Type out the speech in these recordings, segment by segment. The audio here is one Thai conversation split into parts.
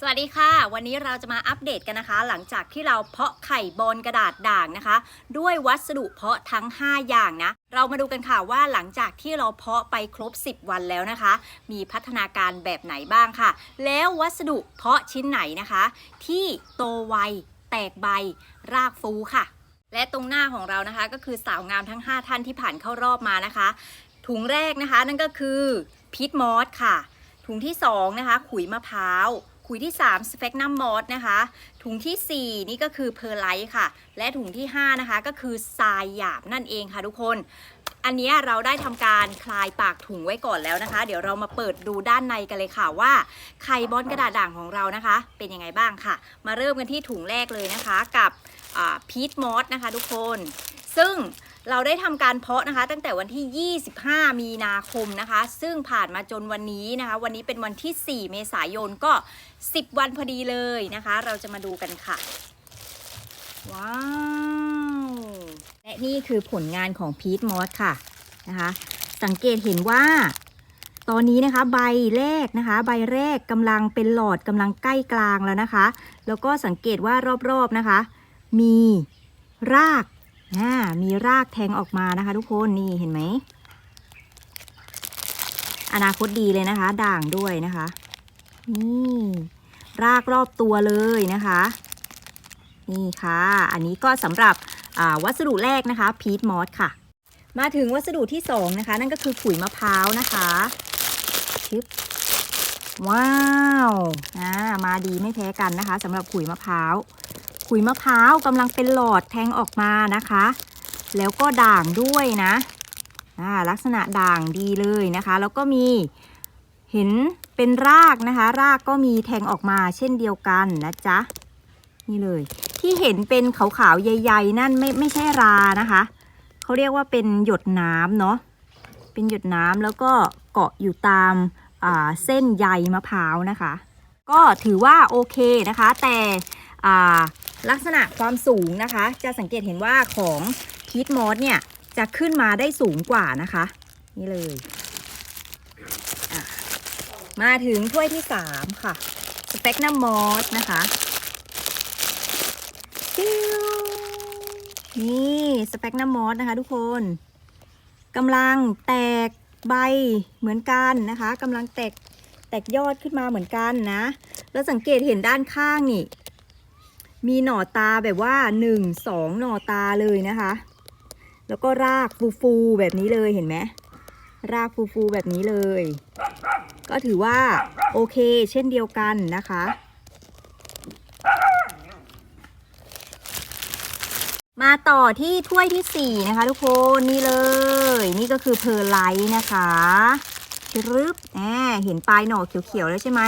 สวัสดีค่ะ วันนี้เราจะมาอัปเดตกันนะคะ หลังจากที่เราเพาะไข่บอลกระดาษด่างนะคะ ด้วยวัสดุเพาะทั้ง 5 อย่างนะ เรามาดูกันค่ะว่าหลังจากที่เราเพาะไปครบ 10 วันแล้วนะคะ มีพัฒนาการแบบไหนบ้างค่ะ แล้ววัสดุเพาะชิ้นไหนนะคะ ที่โตไว แตกใบ รากฟูค่ะ และตรงหน้าของเรานะคะ ก็คือสาวงามทั้ง 5 ท่านที่ผ่านเข้ารอบมานะคะ ถุงแรกนะคะนั่นก็คือพีทมอสค่ะ ถุงที่2นะคะขุยมะพร้าว ขุยที่ 3 สเฟกนัมมอสนะคะ ถุงทีสี่ 4 นี่ก็คือเพอร์ไลท์ค่ะ และถุงที่ 5 นะคะ ก็คือทรายหยาบนั่นเองค่ะทุกคน อันนี้เราได้ทำการคลายปากถุงไว้ก่อนแล้วนะคะ เดี๋ยวเรามาเปิดดูด้านในกันเลยค่ะว่าไข่บอลกระดาษด่างของเรานะคะ เป็นยังไงบ้างค่ะ มาเริ่มกันที่ถุงแรกเลยนะคะ กับพีทมอสนะคะ ทุกคน ซึ่ง เราได้ทำการเพาะนะคะ ตั้งแต่วันที่ 25 มีนาคมนะคะ ซึ่งผ่านมาจนวันนี้นะคะ วันนี้เป็นวันที่ 4 เมษายนก็ 10 วันพอดีเลยนะคะ เราจะมาดูกันค่ะ ว้าว และนี่คือผลงานของพีทมอสค่ะนะคะ สังเกตเห็นว่าตอนนี้นะคะใบแรกนะคะ ใบแรกกำลังเป็นหลอดกำลังใกล้กลางแล้วนะคะ แล้วก็สังเกตว่ารอบๆนะคะ มีราก อ่ามีรากแทงออกมานะคะ ทุกคนนี่เห็นไหม อนาคตดีเลยนะคะ ด่างด้วยนะคะ นี่รากรอบตัวเลยนะคะ นี่ค่ะ อันนี้ก็สำหรับวัสดุแรกนะคะ พีทมอสค่ะ มาถึงวัสดุที่สองนะคะ นั่นก็คือขุยมะพร้าวนะคะชึบว้าว อ่า มาดีไม่แพ้กันนะคะสำหรับขุยมะพร้าว ขุยมะพร้าวกำลังเป็นหลอดแทงออกมานะคะ แล้วก็ด่างด้วยนะอ่าลักษณะด่างดีเลยนะคะ แล้วก็มีเห็นเป็นรากนะคะ รากก็มีแทงออกมาเช่นเดียวกันนะจ๊ะนี่เลย ที่เห็นเป็นขาวๆใหญ่ๆนั่นไม่ไม่ใช่รานะคะเขาเรียกว่าเป็นหยดน้ำเนาะเป็นหยดน้ำแล้วก็เกาะอยู่ตามอ่าเส้นใยมะพร้าวนะคะ ก็ถือว่าโอเคนะคะ แต่อ่า ลักษณะความสูงนะคะ จะสังเกตเห็นว่าของพีทมอสเนี่ย จะขึ้นมาได้สูงกว่านะคะ นี่เลย มาถึงถ้วยที่ 3 ค่ะ สเปกนัมมอสนะคะนี่สเปกนัมมอสนะคะทุกคนกำลังแตกใบเหมือนกันนะคะกำลังแตกแตกยอดขึ้นมาเหมือนกันนะ แล้วสังเกตเห็นด้านข้างนี่ มีหน่อตาแบบว่าหนึ่งสองหน่อตาเลยนะคะ แล้วก็รากฟูๆแบบนี้เลยเห็นไหมรากฟูๆแบบนี้เลย ก็ถือว่าโอเคเช่นเดียวกันนะคะ มาต่อที่ถ้วยที่ 4 นะคะ ทุกคนนี่เลย นี่ก็คือเพอร์ไลท์นะคะชรึบแหมเห็นปลายหน่อเขียวๆแล้วใช่ไหม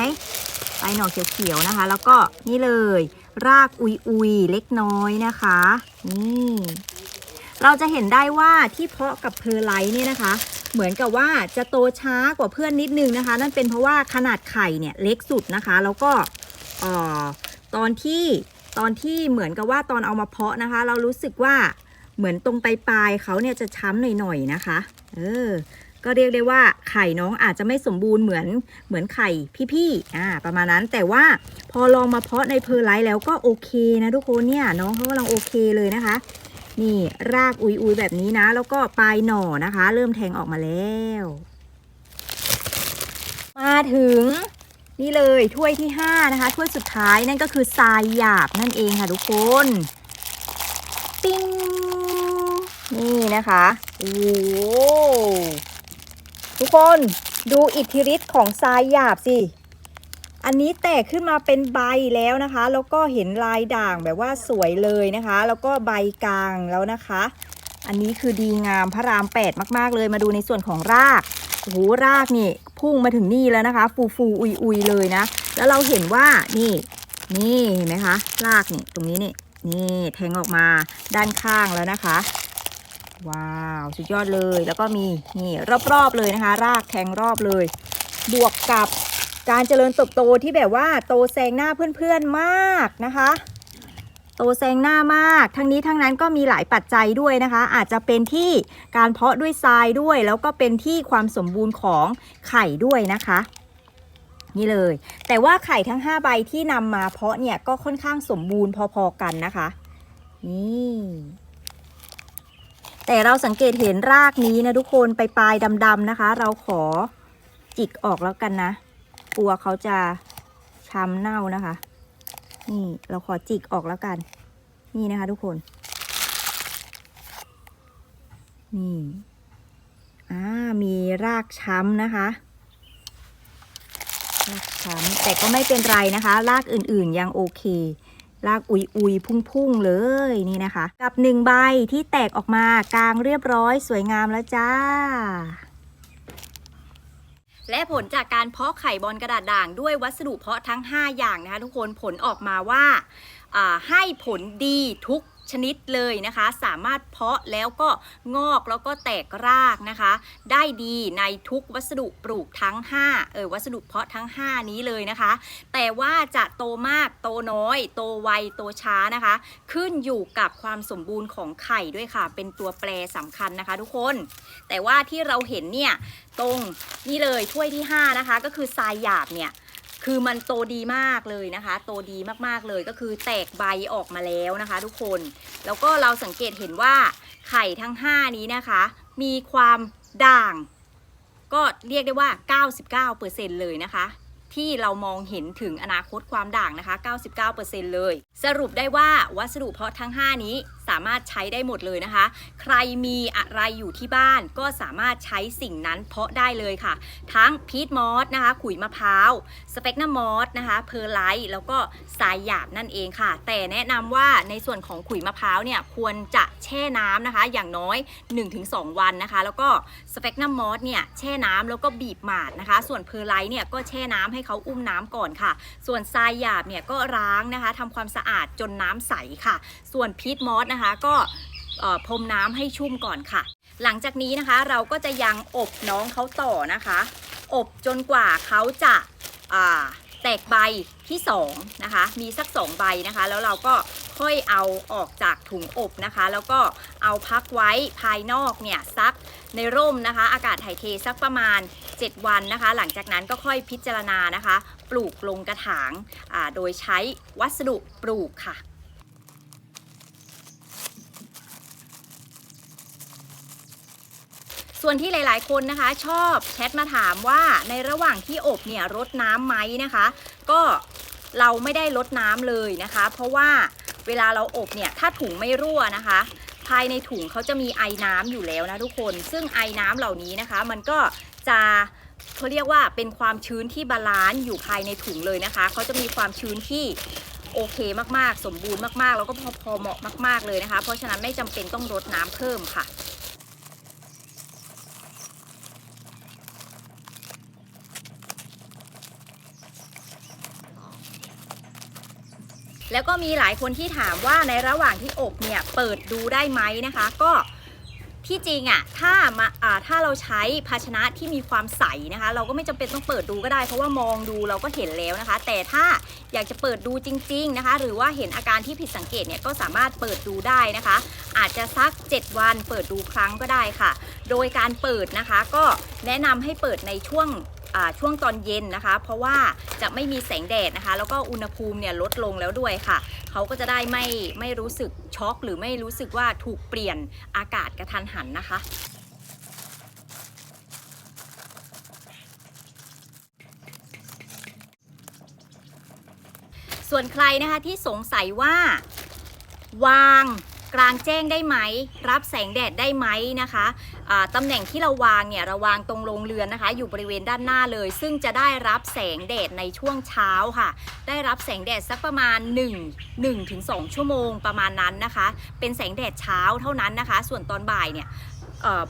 ปลายหน่อเขียวๆนะคะ แล้วก็นี่เลย รากอุยๆเล็กน้อยนะคะ นี่เราจะเห็นได้ว่าที่เพาะกับเพอร์ไลท์เนี่ยนะคะ เหมือนกับว่าจะโตช้ากว่าเพื่อนนิดนึงนะคะ นั่นเป็นเพราะว่าขนาดไข่เนี่ยเล็กสุดนะคะ แล้วก็อ่อตอนที่ตอนที่เหมือนกับว่าตอนเอามาเพาะนะคะ เรารู้สึกว่าเหมือนตรงปลายปลายเขาเนี่ยจะช้ำหน่อยๆนะคะ เออ ก็เรียกได้ว่าไข่น้องอาจจะไม่สมบูรณ์เหมือนเหมือนไข่พี่ๆอ่าประมาณนั้นแต่ว่าพอลองมาเพาะในเพอร์ไลท์แล้วก็โอเคนะทุกคนเนี่ยน้องเขากำลังโอเคเลยนะคะ นี่รากอุยๆแบบนี้นะ แล้วก็ปลายหน่อนะคะ เริ่มแทงออกมาแล้ว มาถึงนี่เลยถ้วยที่ 5 นะคะ ถ้วยสุดท้ายนั่นก็คือทรายหยาบนั่นเองค่ะทุกคนปิ้งนี่นะคะโอ้ ทุกคนดูอิทธิฤทธิ์ของทรายหยาบสิ อันนี้แตกขึ้นมาเป็นใบแล้วนะคะ แล้วก็เห็นลายด่างแบบว่าสวยเลยนะคะ แล้วก็ใบกลางแล้วนะคะ อันนี้คือดีงามพระรามแปดมาก ๆ เลยมาดูในส่วนของรากโอ้โหรากนี่พุ่งมาถึงนี่แล้วนะคะ ฟูฟูอุยอุยๆเลยนะ แล้วเราเห็นว่านี่นี่เห็นไหมคะ รากนี่ตรงนี้นี่นี่แทงออกมาด้านข้างแล้วนะคะ ว้าว สุดยอดเลยแล้วก็มีนี่รอบๆเลยนะคะ รากแทงรอบเลย บวกกับการเจริญเติบโตที่แบบว่าโตแซงหน้าเพื่อนๆมากนะคะ โตแซงหน้ามาก ทั้งนี้ทั้งนั้นก็มีหลายปัจจัยด้วยนะคะ อาจจะเป็นที่การเพาะด้วยทรายด้วย แล้วก็เป็นที่ความสมบูรณ์ของไข่ด้วยนะคะนี่เลย แต่ว่าไข่ทั้ง 5 ใบที่นำมาเพาะเนี่ยก็ค่อนข้างสมบูรณ์พอๆกันนะคะ นี่ แต่เราสังเกตเห็นรากนี้นะทุกคนไปปลายดำๆนะคะ เราขอจิกออกแล้วกันนะกลัวเขาจะช้ำเน่านะคะ นี่เราขอจิกออกแล้วกัน นี่นะคะ ทุกคน นี่อ่ามีรากช้ำนะคะรากช้ำแต่ก็ไม่เป็นไรนะคะ รากอื่นๆยังโอเค ลากอุยอุยพุ่งพุ่งๆเลยนี่นะคะ กับหนึ่งใบที่แตกออกมากลางเรียบร้อยสวยงามแล้วจ้า และผลจากการเพาะไข่บอลกระดาษด่างด้วยวัสดุเพาะทั้ง 5 อย่างนะคะทุกคนผลออกมาว่าอ่าให้ผลดีทุก ชนิดเลยนะคะ สามารถเพาะแล้วก็งอกแล้วก็แตกรากนะคะ ได้ดีในทุกวัสดุปลูกทั้ง 5 เออวัสดุเพาะทั้ง 5 นี้เลยนะคะ แต่ว่าจะโตมากโตน้อย โตไวโตช้านะคะ ขึ้นอยู่กับความสมบูรณ์ของไข่ด้วยค่ะ เป็นตัวแปรสำคัญนะคะทุกคน แต่ว่าที่เราเห็นเนี่ยตรงนี่เลยถ้วยที่ 5 นะคะ ก็คือทรายหยาบเนี่ย คือมันโตดีมากเลยนะคะ โตดีมากๆเลยก็คือแตกใบออกมาแล้วนะคะ ทุกคน แล้วก็เราสังเกตเห็นว่าไข่ทั้ง 5 นี้นะคะ มีความด่าง ก็เรียกได้ว่า 99%เลยนะคะ ที่เรามองเห็นถึงอนาคตความด่างนะคะ 99%เลย สรุปได้ว่าวัสดุเพาะทั้ง 5 นี้ สามารถใช้ได้หมดเลยนะคะ ใครมีอะไรอยู่ที่บ้านก็สามารถใช้สิ่งนั้นเพาะได้เลยค่ะ ทั้งพีทมอสนะคะขุยมะพร้าวสเปกนามอสนะคะเพอร์ไลท์แล้วก็ทรายหยาบนั่นเองค่ะ แต่แนะนำว่าในส่วนของขุยมะพร้าวเนี่ยควรจะแช่น้ำนะคะ อย่างน้อย 1-2 วันนะคะ แล้วก็สเปกนามอสเนี่ยแช่น้ำแล้วก็บีบหมาดนะคะ ส่วนเพอร์ไลท์เนี่ยก็แช่น้ำให้เขาอุ้มน้ำก่อนค่ะ ส่วนทรายหยาบเนี่ยก็ล้างนะคะทำความสะอาดจนน้ำใสค่ะ ส่วนพีทมอสนะคะก็พรมน้ำให้ชุ่มก่อนค่ะ หลังจากนี้นะคะเราก็จะยังอบน้องเขาต่อนะคะ อบจนกว่าเขาจะาแตกใบที่2นะคะ มีสัก 2 ใบนะคะ แล้วเราก็ค่อยเอาออกจากถุงอบนะคะ แล้วก็เอาพักไว้ภายนอกเนี่ยซักในร่มนะคะ อากาศถ่ายเทสักประมาณ 7 วันนะคะ หลังจากนั้นก็ค่อยพิจารณานะคะ ปลูกลงกระถางาโดยใช้วัสดุปลูกค่ะ ส่วนที่หลาย ๆ คนนะคะ ชอบแชทมาถามว่าในระหว่างที่อบเนี่ยรดน้ำไหมนะคะ ก็เราไม่ได้ลดน้ำเลยนะคะ เพราะว่าเวลาเราอบเนี่ยถ้าถุงไม่รั่วนะคะ ภายในถุงเขาจะมีไอน้ำอยู่แล้วนะทุกคน ซึ่งไอน้ำเหล่านี้นะคะ มันก็จะเขาเรียกว่าเป็นความชื้นที่บาลานซ์อยู่ภายในถุงเลยนะคะเขาจะมีความชื้นที่โอเคมากๆ สมบูรณ์มากๆ แล้วก็พอพอเหมาะมาก ๆเลยนะคะ เพราะฉะนั้นไม่จำเป็นต้องรดน้ำเพิ่มค่ะ แล้วก็มีหลายคนที่ถามว่าในระหว่างที่อบเนี่ยเปิดดูได้ไหมนะคะ ก็ที่จริงอะ่ะถ้ามาอ่าถ้าเราใช้ภาชนะที่มีความใสนะคะ เราก็ไม่จำเป็นต้องเปิดดูก็ได้ เพราะว่ามองดูเราก็เห็นแล้วนะคะ แต่ถ้าอยากจะเปิดดูจริง ๆนะคะ หรือว่าเห็นอาการที่ผิดสังเกตเนี่ยก็สามารถเปิดดูได้นะคะ อาจจะสัก 7 วันเปิดดูครั้งก็ได้ค่ะ โดยการเปิดนะคะ ก็แนะนำให้เปิดในช่วง ช่วงตอนเย็นนะคะ เพราะว่าจะไม่มีแสงแดดนะคะ แล้วก็อุณหภูมิเนี่ยลดลงแล้วด้วยค่ะ เขาก็จะได้ไม่ไม่รู้สึกช็อกหรือไม่รู้สึกว่าถูกเปลี่ยนอากาศกระทันหันนะคะส่วนใครนะคะที่สงสัยว่า วางกลางแจ้งได้ไหม รับแสงแดดได้ไหมนะคะ ตำแหน่งที่เราวางเนี่ยเราวางตรงโรงเรือนนะคะ อยู่บริเวณด้านหน้าเลย ซึ่งจะได้รับแสงแดดในช่วงเช้าค่ะ ได้รับแสงแดดสักประมาณ 1 1ถึง2ชั่วโมงประมาณนั้นนะคะ เป็นแสงแดดเช้าเท่านั้นนะคะ ส่วนตอนบ่ายเนี่ย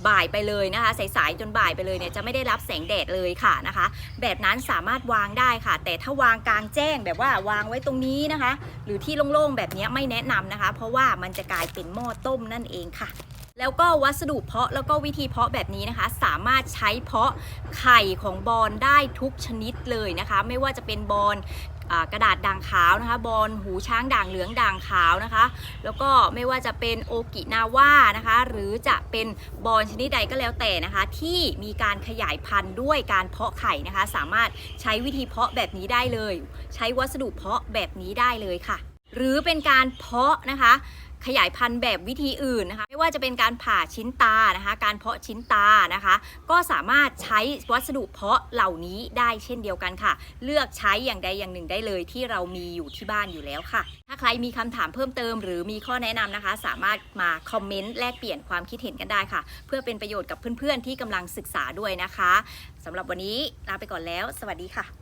บ่ายไปเลยนะคะสายๆจนบ่ายไปเลยเนี่ยจะไม่ได้รับแสงแดดเลยค่ะนะคะ แบบนั้นสามารถวางได้ค่ะ แต่ถ้าวางกลางแจ้งแบบว่าวางไว้ตรงนี้นะคะ หรือที่โล่งๆแบบนี้ไม่แนะนำนะคะ เพราะว่ามันจะกลายเป็นหม้อต้มนั่นเองค่ะ แล้วก็วัสดุเพาะแล้วก็วิธีเพาะแบบนี้นะคะ สามารถใช้เพาะไข่ของบอลได้ทุกชนิดเลยนะคะ ไม่ว่าจะเป็นบอลกระดาษด่างขาวนะคะ บอลหูช้างด่างเหลืองด่างขาวนะคะ แล้วก็ไม่ว่าจะเป็นโอกินาว่านะคะ หรือจะเป็นบอลชนิดใดก็แล้วแต่นะคะ ที่มีการขยายพันธุ์ด้วยการเพาะไข่นะคะ สามารถใช้วิธีเพาะแบบนี้ได้เลย ใช้วัสดุเพาะแบบนี้ได้เลยค่ะ หรือเป็นการเพาะนะคะ ขยายพันธุ์แบบวิธีอื่นนะคะ ไม่ว่าจะเป็นการผ่าชิ้นตานะคะ การเพาะชิ้นตานะคะ ก็สามารถใช้วัสดุเพาะเหล่านี้ได้เช่นเดียวกันค่ะ เลือกใช้อย่างใดอย่างหนึ่งได้เลยที่เรามีอยู่ที่บ้านอยู่แล้วค่ะ ถ้าใครมีคำถามเพิ่มเติม หรือมีข้อแนะนำนะคะ สามารถมาคอมเมนต์แลกเปลี่ยนความคิดเห็นกันได้ค่ะ เพื่อเป็นประโยชน์กับเพื่อนๆที่กำลังศึกษาด้วยนะคะสำหรับวันนี้ลาไปก่อนแล้ว สวัสดีค่ะ